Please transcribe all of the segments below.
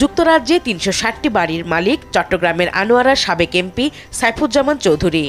যুক্তরাজ্যে তিনশো ষাটটি বাড়ির মালিক চট্টগ্রামের আনোয়ারা সাবেক এমপি সাইফুজ্জামান চৌধুরী।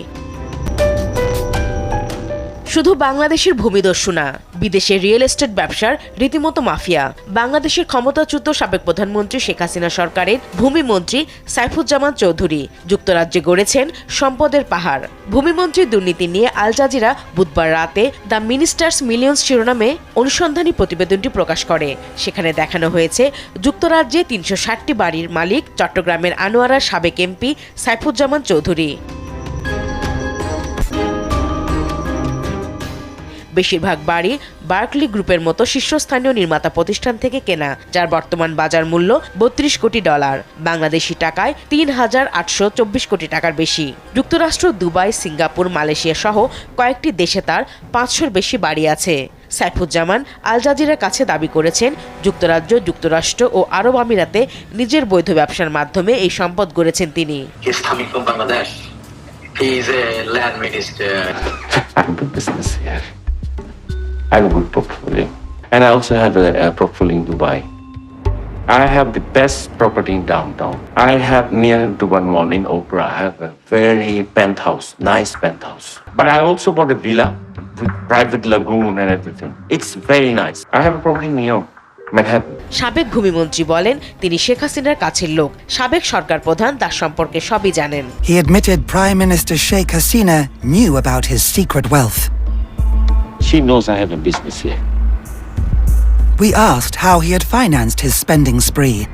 শুধু বাংলাদেশের ভূমিদস্যু না বিদেশের রিয়েল এস্টেট ব্যবসার রীতিমতো মাফিয়া। বাংলাদেশের ক্ষমতাচ্যুত সাবেক প্রধানমন্ত্রী শেখ হাসিনা সরকারের ভূমিমন্ত্রী সাইফুজ্জামান চৌধুরী যুক্তরাজ্যে গড়েছেন সম্পদের পাহাড়। ভূমিমন্ত্রীর দুর্নীতি নিয়ে আল জাজিরা বুধবার রাতে দ্য মিনিস্টার্স মিলিয়ন্স শিরোনামে অনুসন্ধানী প্রতিবেদনটি প্রকাশ করে। সেখানে দেখানো হয়েছে, যুক্তরাজ্যে তিনশো ষাটটি বাড়ির মালিক চট্টগ্রামের আনোয়ারার সাবেক এমপি সাইফুজ্জামান চৌধুরী। বেশিরভাগ বাড়ি বার্কলি গ্রুপের মতো শীর্ষস্থানীয় নির্মাতা প্রতিষ্ঠান থেকে কেনা যার বর্তমান বাজার মূল্য বত্রিশ কোটি ডলার। বাংলাদেশি টাকায় তিন হাজার আটশো চব্বিশ কোটি টাকার বেশি। যুক্তরাষ্ট্র দুবাই সিঙ্গাপুর মালয়েশিয়া সহ কয়েকটি দেশে তার পাঁচশোর বেশি বাড়ি আছে। সাইফুজ্জামান আল জাজিরার কাছে দাবি করেছেন যুক্তরাজ্য যুক্তরাষ্ট্র ও আরব আমিরাতে নিজের বৈধ ব্যবসার মাধ্যমে এই সম্পদ গড়েছেন তিনি। A land minister. Business here. I have a good portfolio. And I also have a, a portfolio in Dubai. I have the best property in downtown. I have near Dubai Mall in Opera. I have a very penthouse, nice penthouse. But I also bought a villa with private lagoon and everything. It's very nice. I have a property in New York, Manhattan. সাবেক ভূমিমন্ত্রী বলেন তিনি শেখ হাসিনার কাছের লোক সাবেক সরকার প্রধান তার সম্পর্কে সবই জানেন He admitted Prime Minister Sheikh Hasina knew about his secret wealth. She knows I have a business here. We asked how he had financed his spending spree.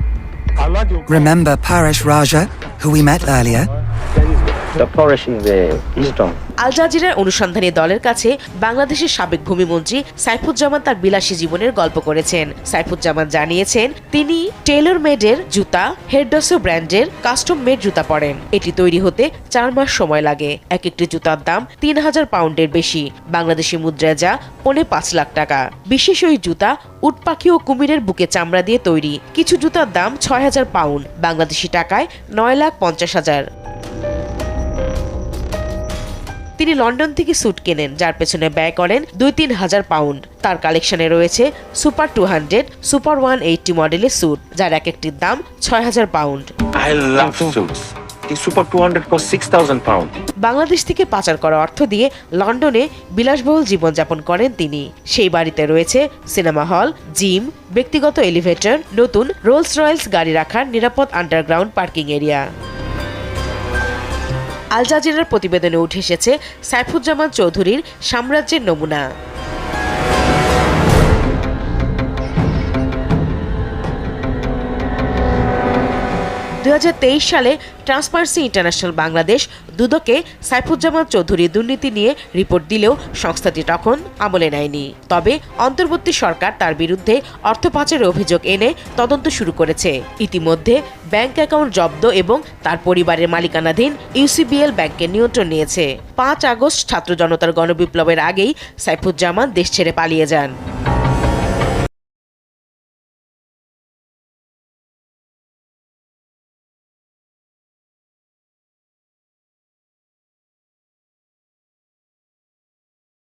Remember Paresh Raja, who we met earlier? আল জাজিরার অনুসন্ধানী দলের কাছে বাংলাদেশের সাবেক ভূমিমন্ত্রী সাইফুজ্জামান তার বিলাসী জীবনের গল্প করেছেন। সাইফুজ্জামান জানিয়েছেন, তিনি টেলর মেডের জুতা হেরডসো ব্র্যান্ডের কাস্টম মেড জুতা পরেন। এটি তৈরি হতে চার মাস সময় লাগে। এক একটি জুতার দাম তিন হাজার পাউন্ডের বেশি। বাংলাদেশি মুদ্রায় যা পৌনে পাঁচ লাখ টাকা। বিশেষ ওই জুতা উট পাখি ও কুমিরের বুকে চামড়া দিয়ে তৈরি। কিছু জুতার দাম ছয় হাজার পাউন্ড। বাংলাদেশি টাকায় নয় লাখ পঞ্চাশ হাজার। তিনি লন্ডন থেকে স্যুট কেনেন যার পেছনে ব্যয় করেন দুই তিন হাজার পাউন্ড তার কালেকশনে রয়েছে super two hundred super one eighty মডেলের স্যুট যার এক একটির দাম ছয় হাজার pound. The Super 200 costs 6,000 pounds. Bangladesh থেকে পাচার করা অর্থ দিয়ে লন্ডনে বিলাসবহুল জীবনযাপন করেন তিনি সেই বাড়িতে রয়েছে সিনেমা হল জিম ব্যক্তিগত এলিভেটর নতুন রোলস রয়েলস গাড়ি রাখার নিরাপদ আন্ডারগ্রাউন্ড পার্কিং এরিয়া আল জাজিরার প্রতিবেদনে উঠে এসেছে সাইফুজ্জামান চৌধুরীর সাম্রাজ্যের নমুনা। দু হাজার তেইশ সালে ট্রান্সপারেন্সি ইন্টারন্যাশনাল বাংলাদেশ দুদকে সাইফুজ্জামান চৌধুরী দুর্নীতি নিয়ে রিপোর্ট দিলেও সংস্থাটি তখন আমলে নেয়নি। তবে অন্তর্বর্তী সরকার তার বিরুদ্ধে অর্থ পাচারের অভিযোগ এনে তদন্ত শুরু করেছে। ইতিমধ্যে ব্যাংক অ্যাকাউন্ট জব্দ এবং তার পরিবারের মালিকানাধীন ইউসিবিএল ব্যাংকের নিয়ন্ত্রণ নিয়েছে। পাঁচ আগস্ট ছাত্র জনতার গণবিপ্লবের আগেই সাইফুজ্জামান দেশ ছেড়ে পালিয়ে যান।